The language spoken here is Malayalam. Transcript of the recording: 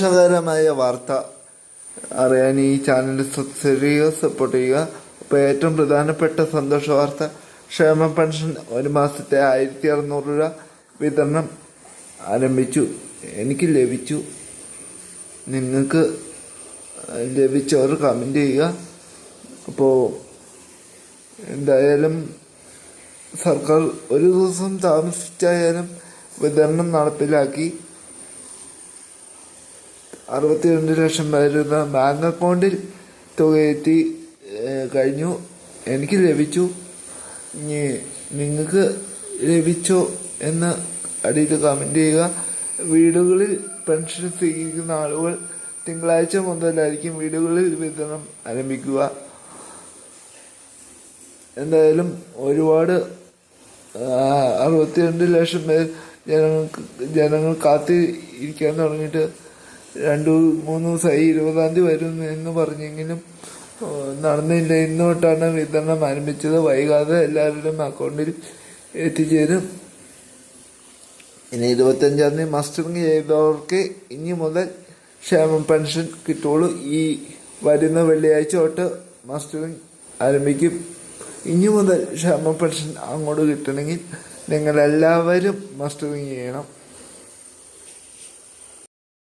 സന്തോഷകരമായ വാർത്ത അറിയാൻ ഈ ചാനൽ ചെയ്യുക സപ്പോർട്ട് ചെയ്യുക. അപ്പോൾ ഏറ്റവും പ്രധാനപ്പെട്ട സന്തോഷ വാർത്ത ക്ഷേമ പെൻഷൻ ഒരു മാസത്തെ ആയിരത്തി അറുന്നൂറ് രൂപ വിതരണം ആരംഭിച്ചു. എനിക്ക് ലഭിച്ചു. നിങ്ങൾക്ക് ലഭിച്ചവർ കമന്റ് ചെയ്യുക. അപ്പോൾ എന്തായാലും സർക്കാർ ഒരു ദിവസം താമസിച്ചായാലും വിതരണം നടപ്പിലാക്കി. അറുപത്തിരണ്ട് ലക്ഷം വരുന്ന ബാങ്ക് അക്കൗണ്ടിൽ തുകയെത്തി കഴിഞ്ഞു. എനിക്ക് ലഭിച്ചു. ഇനി നിങ്ങൾക്ക് ലഭിച്ചോ എന്ന് അടിയിൽ കമന്റ് ചെയ്യുക. വീടുകളിൽ പെൻഷൻ സ്വീകരിക്കുന്ന ആളുകൾ തിങ്കളാഴ്ച മുതലായിരിക്കും വീടുകളിൽ വിതരണം ആരംഭിക്കുക. എന്തായാലും ഒരുപാട് അറുപത്തിരണ്ട് ലക്ഷം പേർ ജനങ്ങൾക്ക് ജനങ്ങൾ കാത്തിരിക്കാൻ തുടങ്ങിയിട്ട് രണ്ടു മൂന്ന് ദിവസമായി ഇരുപതാം തീയതി വരും എന്ന് പറഞ്ഞെങ്കിലും നടന്നില്ല. ഇന്ന് തൊട്ടാണ് വിതരണം ആരംഭിച്ചത്. വൈകാതെ എല്ലാവരുടെയും അക്കൗണ്ടിൽ എത്തിച്ചേരും. ഇനി ഇരുപത്തഞ്ചാം തീയതി മസ്റ്ററിങ് ചെയ്തവർക്ക് ഇനി മുതൽ ക്ഷേമ പെൻഷൻ കിട്ടുള്ളൂ ഈ വരുന്ന വെള്ളിയാഴ്ച തൊട്ട് മസ്റ്ററിങ് ആരംഭിക്കും. ഇനി മുതൽ ക്ഷേമ പെൻഷൻ അങ്ങോട്ട് കിട്ടണമെങ്കിൽ നിങ്ങളെല്ലാവരും മസ്റ്ററിങ് ചെയ്യണം.